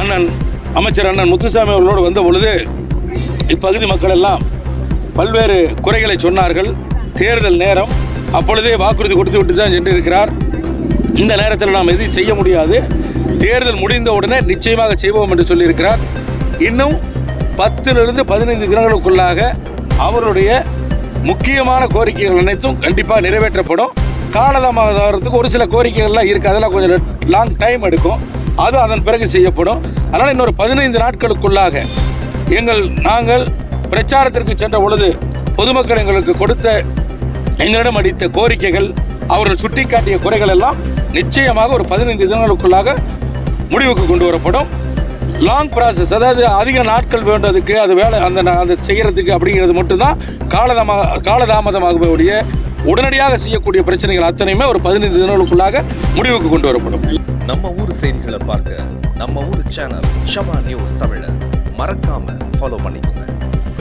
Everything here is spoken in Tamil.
அண்ணன் அமைச்சர் அண்ணன் முத்துசாமி அவர்களோடு வந்த பொழுது இப்பகுதி மக்கள் எல்லாம் பல்வேறு குறைகளை சொன்னார்கள். தேர்தல் நேரம் அப்பொழுதே வாக்குறுதி கொடுத்து விட்டு தான் சென்றிருக்கிறார். இந்த நேரத்தில் நாம் எதுவும் செய்ய முடியாது. தேர்தல் முடிந்த உடனே நிச்சயமாக செய்வோம் என்று சொல்லியிருக்கிறார். இன்னும் பத்திலிருந்து பதினைந்து தினங்களுக்குள்ளாக அவருடைய முக்கியமான கோரிக்கைகள் அனைத்தும் கண்டிப்பாக நிறைவேற்றப்படும். காலதாமதத்துக்கு ஒரு சில கோரிக்கைகள்லாம் இருக்குது அதெல்லாம் கொஞ்சம் லாங் டைம் எடுக்கும். அது அதன் பிறகு செய்யப்படும். அதனால் இன்னொரு பதினைந்து நாட்களுக்குள்ளாக எங்கள் நாங்கள் பிரச்சாரத்திற்கு சென்ற பொழுது பொதுமக்கள் எங்களுக்கு கொடுத்த எங்களிடம் அடித்த கோரிக்கைகள் அவர்கள் சுட்டிக்காட்டிய குறைகள் எல்லாம் நிச்சயமாக ஒரு பதினைந்து தினங்களுக்குள்ளாக முடிவுக்கு கொண்டு வரப்படும். லாங் ப்ராசஸ் அதாவது அதிக நாட்கள் வேண்டதுக்கு அது வேலை அந்த அந்த செய்கிறதுக்கு அப்படிங்கிறது மட்டும்தான் காலதாம காலதாமதமாகக்கூடிய உடனடியாக செய்யக்கூடிய பிரச்சனைகள் அத்தனையுமே ஒரு பதினைந்து தினங்களுக்குள்ளாக முடிவுக்கு கொண்டு வரப்படும். நம்ம ஊர் செய்திகளை பார்க்க நம்ம ஊர் சேனல் ஷமா நியூஸ் தமிழ மறக்காம ஃபாலோ பண்ணிக்கோங்க.